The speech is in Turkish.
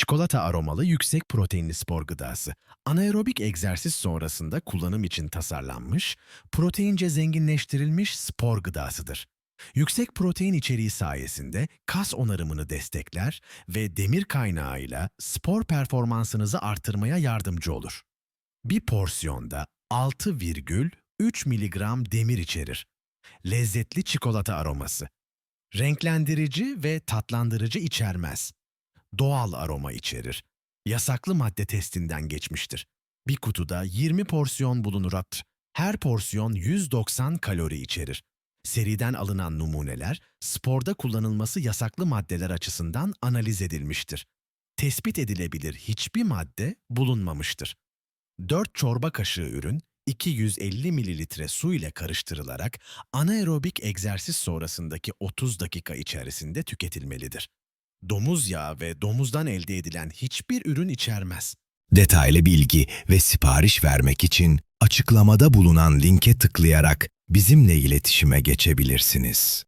çikolata aromalı yüksek proteinli spor gıdası. Anaerobik egzersiz sonrasında kullanım için tasarlanmış, proteince zenginleştirilmiş spor gıdasıdır. Yüksek protein içeriği sayesinde kas onarımını destekler ve demir kaynağıyla spor performansınızı artırmaya yardımcı olur. Bir porsiyonda 6,3 miligram demir içerir. Lezzetli çikolata aroması. Renklendirici ve tatlandırıcı içermez. Doğal aroma içerir. Yasaklı madde testinden geçmiştir. Bir kutuda 20 porsiyon bulunur. Her porsiyon 190 kalori içerir. Seriden alınan numuneler, sporda kullanılması yasaklı maddeler açısından analiz edilmiştir. Tespit edilebilir hiçbir madde bulunmamıştır. 4 çorba kaşığı ürün 250 mililitre su ile karıştırılarak anaerobik egzersiz sonrasındaki 30 dakika içerisinde tüketilmelidir. Domuz yağı ve domuzdan elde edilen hiçbir ürün içermez. Detaylı bilgi ve sipariş vermek için açıklamada bulunan linke tıklayarak bizimle iletişime geçebilirsiniz.